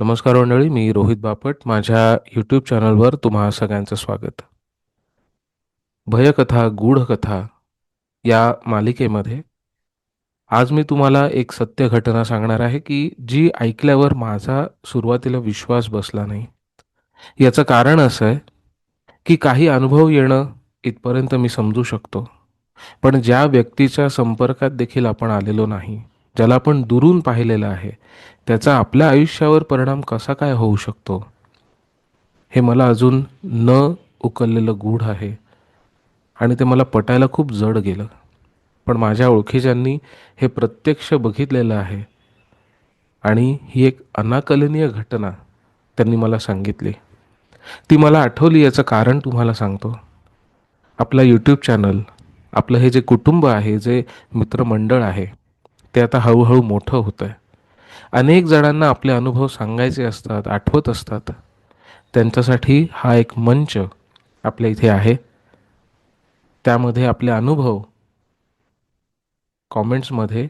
नमस्कार मंडळी मी रोहित बापट. माझ्या यूट्यूब चॅनलवर तुम्हा सगळ्यांचं स्वागत. भयकथा गूढकथा या मालिकेमध्ये आज मी तुम्हाला एक सत्य घटना सांगणार आहे की जी ऐकल्यावर माझा सुरुवातीला विश्वास बसला नाही. याचं कारण असं आहे की काही अनुभव येणं इथपर्यंत मी समजू शकतो पण ज्या व्यक्तीच्या संपर्कात देखील आपण आलेलो नाही ज्याला आपण दुरून पाहिलेलं आहे त्याचा आपल्या आयुष्यावर परिणाम कसा काय होऊ शकतो? हे मला अजून न उकललेलं गूढ आहे आणि ते मला पटायला खूप जड गेलं. पण माझ्या ओळखीच्यांनी हे प्रत्यक्ष बघितलेलं आहे आणि ही एक अनाकलनीय घटना त्यांनी मला सांगितली. ती मला आठवली याचं कारण तुम्हाला सांगतो. आपला यूट्यूब चॅनल आपलं हे जे कुटुंब आहे जे मित्रमंडळ आहे ते आता हळूहळू मोठं होतं आहे अनेक जणांना आपले अनुभव सांगायचे असतात आठवत असतात. त्यांच्यासाठी हा एक मंच आपल्या इथे आहे. त्यामध्ये आपले अनुभव कॉमेंट्समध्ये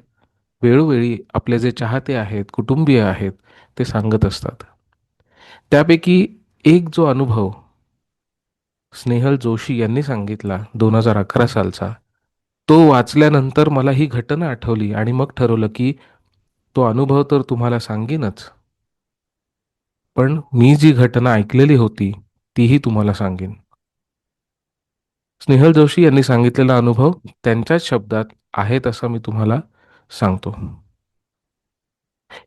वेळोवेळी आपले जे चाहते आहेत कुटुंबीय आहेत ते सांगत असतात. त्यापैकी एक जो अनुभव स्नेहल जोशी यांनी सांगितला दोन हजार अकरा सालचा तो वाचल्यानंतर मला ही घटना आठवली आणि मग ठरवलं की तो अनुभव तर तुम्हाला सांगेनच. पण मी जी घटना ऐकलेली होती तीही तुम्हाला सांगेन. स्नेहल जोशी यांनी सांगितलेला अनुभव त्यांच्याच शब्दात आहे तसा मी तुम्हाला सांगतो.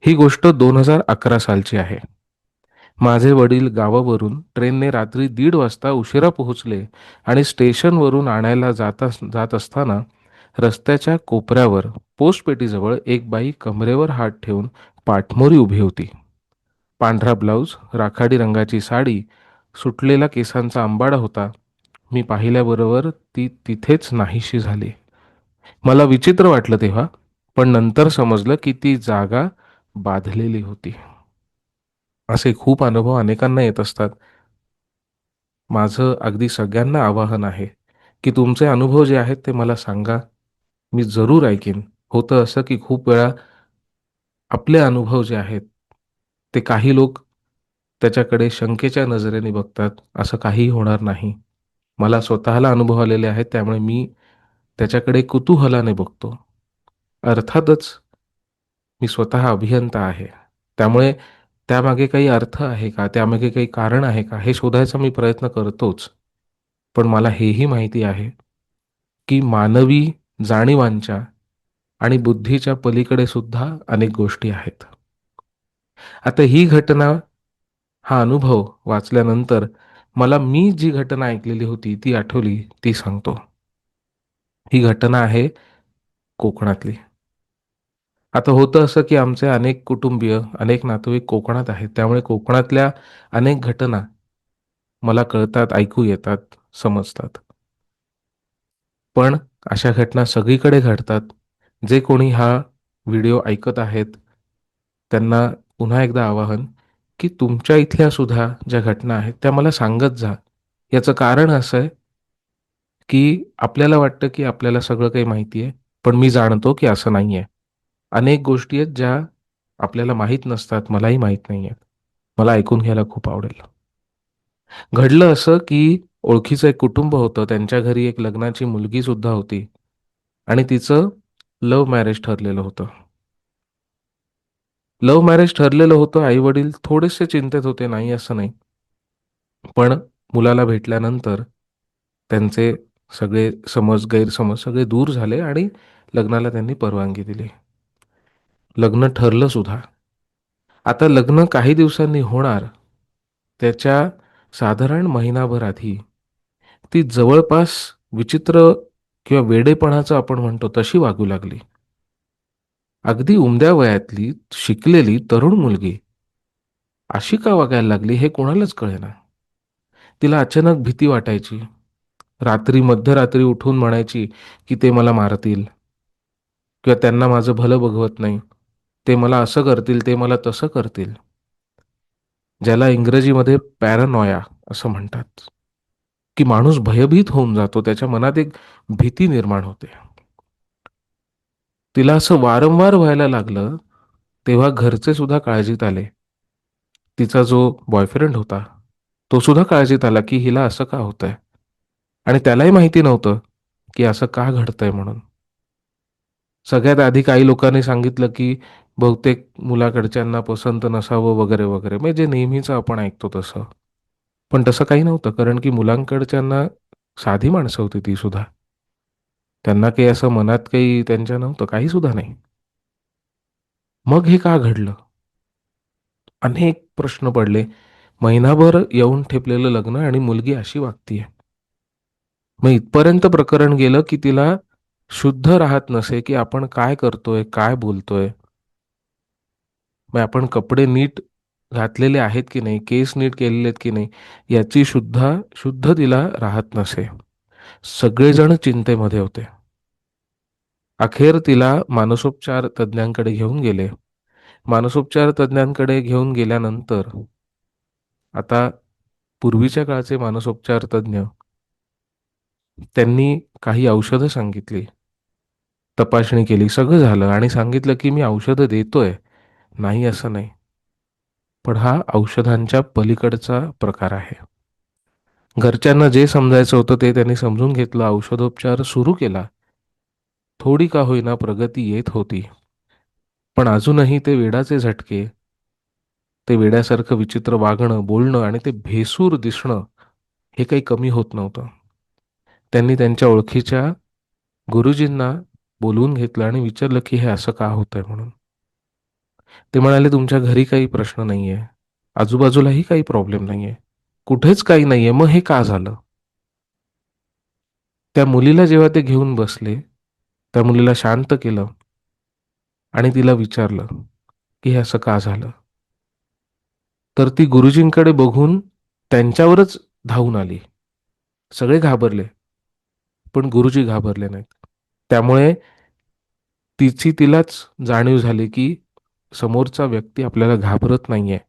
ही गोष्ट दोन हजार अकरा सालची आहे. माझे वडील गावावरून ट्रेनने रात्री दीड वाजता उशिरा पोहोचले आणि स्टेशनवरून आणायला जात जात असताना रस्त्याच्या कोपऱ्यावर पोस्टपेटीजवळ एक बाई कमरेवर हात ठेवून पाठमोरी उभी होती. पांढरा ब्लाऊज राखाडी रंगाची साडी सुटलेला केसांचा आंबाडा होता. मी पाहिल्याबरोबर ती तिथेच नाहीशी झाली. मला विचित्र वाटलं तेव्हा पण नंतर समजलं की ती जागा बाधलेली होती. असे खूप अनुभव अनेकांना येत असतात. माझं अगदी सगळ्यांना आवाहन आहे की तुमचे अनुभव जे आहेत ते मला सांगा. मी जरूर ऐकेन. होतं असं की खूप वेळा आपले अनुभव जे आहेत ते काही लोक त्याच्याकडे शंकेच्या नजरेने बघतात. असं काहीही होणार नाही. मला स्वतःला अनुभव आलेले आहेत त्यामुळे मी त्याच्याकडे कुतूहलाने बघतो. अर्थातच मी स्वतः अभियंता आहे. त्यामुळे त्यामागे काही अर्थ आहे का? त्यामागे काही कारण आहे का? हे शोधायचा मी प्रयत्न करतोच. पण मला हेही माहिती आहे की मानवी जाणीवांच्या आणि बुद्धीच्या पलीकडे सुद्धा अनेक गोष्टी आहेत. आता ही घटना हा अनुभव वाचल्यानंतर मला मी जी घटना ऐकलेली होती ती आठवली ती सांगतो. ही घटना आहे कोकणातली. आता होतं असं की आमचे अनेक कुटुंबीय अनेक नातेवाईक कोकणात आहेत. त्यामुळे कोकणातल्या अनेक घटना मला कळतात ऐकू येतात समजतात. पण अशा घटना सगळीकडे घडतात. जे कोणी हा व्हिडिओ ऐकत आहेत त्यांना पुन्हा एकदा आवाहन की तुमच्या इथल्या सुद्धा ज्या घटना आहेत त्या मला सांगत जा. याचं कारण असं आहे की आपल्याला वाटतं की आपल्याला सगळं काही माहिती आहे पण मी जाणतो की असं नाही आहे अनेक गोष्टी आहेत ज्या आपल्याला माहीत नसतात मलाही माहीत नाही आहेत मला ऐकून घ्यायला खूप आवडेल. घडलं असं की ओळखीचं एक कुटुंब होतं त्यांच्या घरी एक लग्नाची मुलगी सुद्धा होती आणि तिचं लव्ह मॅरेज ठरलेलं होतं. लव्ह मॅरेज ठरलेलं होतं आई वडील थोडेसे चिंतेत होते नाही असं नाही. पण मुलाला भेटल्यानंतर त्यांचे सगळे समज गैरसमज सगळे दूर झाले आणि लग्नाला त्यांनी परवानगी दिली. लग्न ठरलं सुद्धा. आता लग्न काही दिवसांनी होणार त्याच्या साधारण महिनाभर आधी ती जवळपास विचित्र किंवा वेडेपणाचं आपण म्हणतो तशी वागू लागली. अगदी उमद्या वयातली शिकलेली तरुण मुलगी. अशी का वागायला लागली हे कोणालाच कळेना. तिला अचानक भीती वाटायची. रात्री मध्यरात्री उठून म्हणायची की ते मला मारतील. किंवा त्यांना माझं भलं बघवत नाही. ते मला असं करतील ते मला तसं करतील. ज्याला इंग्रजीमध्ये पॅरानॉया असं म्हणतात. की माणूस भयभीत होऊन जातो त्याच्या मनात एक भीती निर्माण होते. तिला असं वारंवार व्हायला लागलं तेव्हा घरचे सुद्धा काळजीत आले. तिचा जो बॉयफ्रेंड होता तो सुद्धा काळजीत आला की हिला असं का होतंय? आणि त्यालाही माहिती नव्हतं की असं का घडतंय म्हणून. सगळ्यात आधी काही लोकांनी सांगितलं की बहुतेक मुलाकडच्यांना पसंत नसावं वगैरे वगैरे. म्हणजे जे नेहमीच आपण ऐकतो तसं. पण तसं काही नव्हतं कारण की मुलांकडच्यांना साधी माणसं होती ती सुद्धा. त्यांना काही असं मनात काही त्यांच्या नव्हतं काही सुद्धा नाही. मग हे का घडलं? अनेक प्रश्न पडले. महिनाभर येऊन ठेपलेलं लग्न आणि मुलगी अशी वागतीये. मग इथपर्यंत प्रकरण गेलं की तिला शुद्ध राहत नसे की आपण काय करतोय काय बोलतोय. मग आपण कपडे नीट घातलेले आहेत की नाही केस नीट केलेले आहेत की नाही याची शुद्ध शुद्ध तिला राहत नसे. सगळेजण चिंतेमध्ये होते. अखेर तिला मानसोपचार तज्ज्ञांकडे घेऊन गेले. मानसोपचार तज्ज्ञांकडे घेऊन गेल्यानंतर आता पूर्वीच्या काळचे मानसोपचार तज्ज्ञ त्यांनी काही औषधं सांगितली. तपासणी केली सगळं झालं आणि सांगितलं की मी औषधं देतोय. नाही असं नाही. पण हा औषधांच्या पलीकडचा प्रकार आहे. घरच्यांना जे समजायचं होतं ते त्यांनी समजून घेतलं औषधोपचार सुरू केला. थोडी का होईना प्रगती येत होती. पण अजूनही ते वेडाचे झटके ते वेड्यासारखं विचित्र वागणं बोलणं आणि ते भेसूर दिसणं हे काही कमी होत नव्हतं. त्यांनी त्यांच्या ओळखीच्या गुरुजींना बोलवून घेतलं आणि विचारलं की हे असं का होतंय म्हणून. ते म्हणाले तुमच्या घरी काही प्रश्न नाहीये. आजूबाजूलाही काही प्रॉब्लेम नाहीये. कुठेच काही नाहीये. मग हे का झालं? त्या मुलीला जेव्हा ते घेऊन बसले त्या मुलीला शांत केलं आणि तिला विचारलं की हे असं का झालं? तर ती गुरुजींकडे बघून त्यांच्यावरच धावून आली. सगळे घाबरले पण गुरुजी घाबरले नाहीत. त्यामुळे तिची तिलाच जाणीव झाली की समोरचा व्यक्ती आपल्याला घाबरत नाहीये.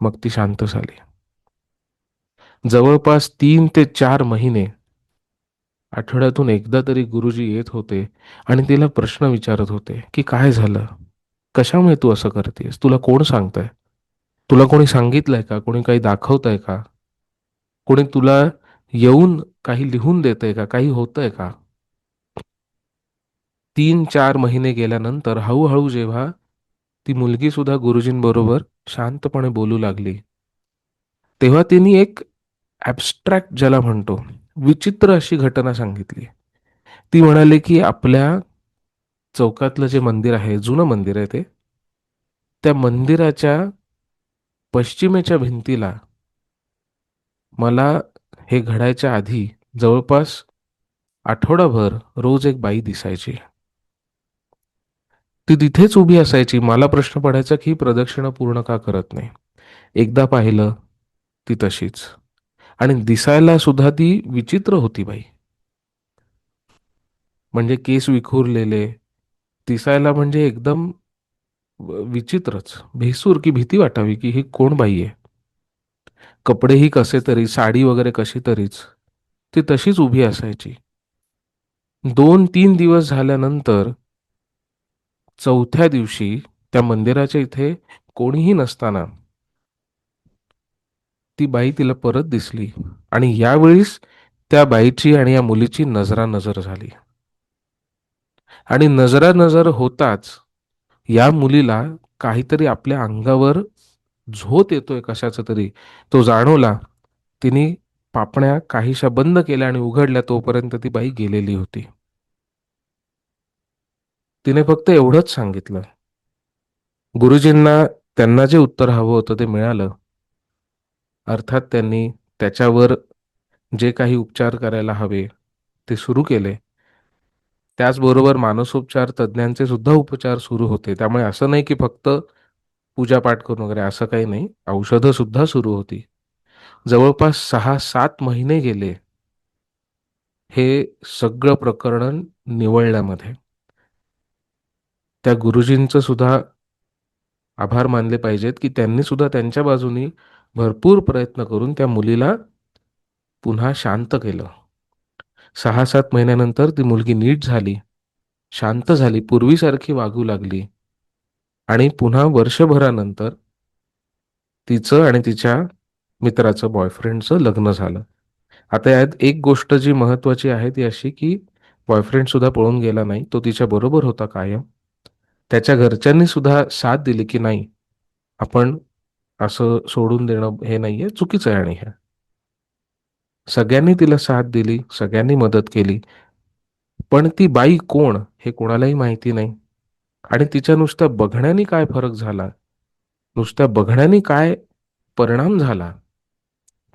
मग ती शांत झाली. जवळपास तीन ते चार महिने आठवड्यातून एकदा तरी गुरुजी येत होते आणि तिला प्रश्न विचारत होते की काय झालं? कशामुळे तू असं करतेस? तुला कोण सांगतंय? तुला कोणी सांगितलंय का? कोणी काही दाखवतंय का? कोणी तुला येऊन काही लिहून देतंय का? काही होतंय का? तीन चार महिने गेल्यानंतर हळूहळू जेव्हा ती मुलगी सुद्धा गुरुजींबरोबर शांतपणे बोलू लागली. तेव्हा तिने एक ॲबस्ट्रॅक्ट ज्याला म्हणतो विचित्र अशी घटना सांगितली. ती म्हणाली की आपल्या चौकातलं जे मंदिर आहे जुनं मंदिर आहे ते त्या मंदिराच्या पश्चिमेच्या भिंतीला मला हे घडायच्या आधी जवळपास आठवडाभर रोज एक बाई दिसायची. ती तिथेच उभी असायची. मला प्रश्न पडायचा की ही प्रदक्षिणा पूर्ण का करत नाही? एकदा पाहिलं ती तशीच. आणि दिसायला सुद्धा ती विचित्र होती बाई. म्हणजे केस विखुरलेले दिसायला म्हणजे एकदम विचित्रच. भेसूर की भीती वाटावी की ही कोण बाई आहे? कपडेही कसे तरी साडी वगैरे कशी तरीच ती तशीच उभी असायची. दोन तीन दिवस झाल्यानंतर चौथ्या दिवशी त्या मंदिराच्या इथे कोणीही नसताना ती बाई तिला परत दिसली आणि यावेळीस त्या बाईची आणि या मुलीची नजरा नजर झाली. आणि नजरा नजर होताच या मुलीला काहीतरी आपल्या अंगावर झोत येतोय कशाचा तरी. तो जाणवला तिने पापण्या काहीशा बंद केल्या आणि उघडल्या तोपर्यंत ती बाई गेलेली होती. तिने फक्त एवढंच सांगितलं. गुरुजींना त्यांना जे उत्तर हवं होतं ते मिळालं. अर्थात त्यांनी त्याच्यावर जे काही उपचार करायला हवे ते सुरू केले. त्याचबरोबर मानसोपचार तज्ज्ञांचे सुद्धा उपचार सुरू होते. त्यामुळे असं नाही की फक्त पूजापाठ करून वगैरे असं काही नाही. औषधं सुद्धा सुरू होती. जवळपास सहा सात महिने गेले. हे सगळं प्रकरण निवळल्यामध्ये. त्या गुरुजींचं सुद्धा आभार मानले पाहिजेत की त्यांनी सुद्धा त्यांच्या बाजूनी भरपूर प्रयत्न करून त्या मुलीला पुन्हा शांत केलं. सहा सात महिन्यानंतर ती मुलगी नीट झाली शांत झाली पूर्वीसारखी वागू लागली आणि पुन्हा वर्षभरानंतर तिचं आणि तिच्या मित्राचं बॉयफ्रेंडचं लग्न झालं. आता यात एक गोष्ट जी महत्वाची आहे ती अशी की बॉयफ्रेंड सुद्धा पळून गेला नाही तो तिच्या बरोबर होता कायम. त्याच्या घरच्यांनी सुद्धा साथ दिली की नाही आपण असं सोडून देणं हे नाहीये चुकीचं आहे आणि हे. सगळ्यांनी तिला साथ दिली सगळ्यांनी मदत केली पण ती बाई कोण हे कोणालाही माहिती नाही. आणि तिच्या नुसत्या बघण्याने काय फरक झाला? नुसत्या बघण्याने काय परिणाम झाला?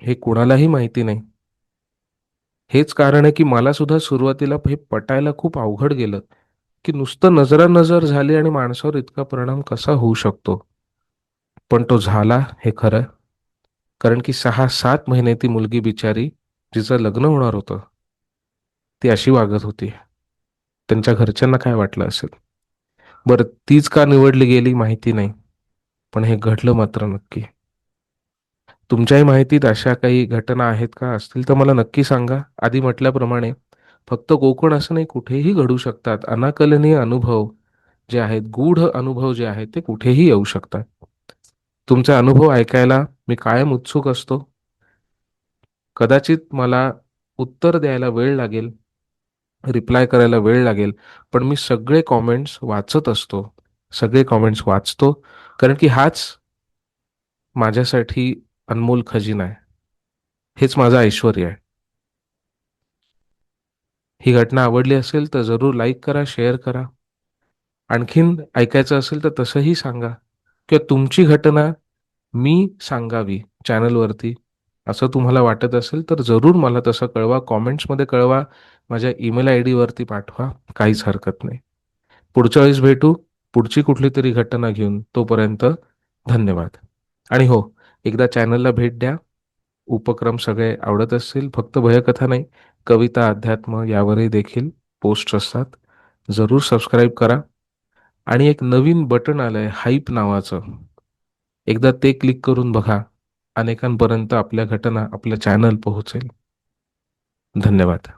हे कुणालाही माहिती नाही. हेच कारण आहे की मला सुद्धा सुरुवातीला हे पटायला खूप अवघड गेलं. की नुसतं नजरानजर झाली आणि माणसावर इतका परिणाम कसा होऊ शकतो? पण तो झाला हे खरं. कारण की सहा सात महिने ती मुलगी बिचारी जिचं लग्न होणार होतं ती अशी वागत होती. त्यांच्या घरच्यांना काय वाटलं असेल? बरं तीच का निवडली गेली माहिती नाही पण हे घडलं मात्र नक्की. तुमच्याही माहितीत अशा काही घटना आहेत का? असतील तर मला नक्की सांगा. आधी म्हटल्याप्रमाणे फक्त कोकण असं नाही कुठेही घडू शकतात. अनाकलनीय अनुभव जे आहेत गूढ अनुभव जे आहेत ते कुठेही येऊ शकतात. तुमचे अनुभव ऐकायला मी कायम उत्सुक असतो. कदाचित मला उत्तर द्यायला वेळ लागेल रिप्लाय करायला वेळ लागेल पण मी सगळे कॉमेंट्स वाचत असतो. सगळे कॉमेंट्स वाचतो कारण की हाच माझ्यासाठी अनमोल खजिना आहे. हेच माझं ऐश्वर आहे. ही घटना आवडली असेल तर जरूर लाईक करा शेअर करा. आणखीन ऐकायचं असेल तर तसंही सांगा. किंवा तुमची घटना मी सांगावी चॅनलवरती असं तुम्हाला वाटत असेल तर जरूर मला तसं कळवा. कॉमेंट्समध्ये कळवा. माझ्या ईमेल आय डीवरती पाठवा. काहीच हरकत नाही. पुढच्या वेळेस भेटू. पुढची कुठली तरी घटना घेऊन. तोपर्यंत धन्यवाद. आणि हो एकदा चॅनलला भेट द्या. उपक्रम सगळे आवडत असतील फक्त भयकथा नाही कविता अध्यात्म यावरही देखील पोस्ट असतात. जरूर सबस्क्राईब करा. आणि एक नवीन बटन आलंय हाईप नावाचं. एकदा ते क्लिक करून बघा. अनेकांपर्यंत आपल्या घटना आपलं चॅनल पोहोचेल. धन्यवाद.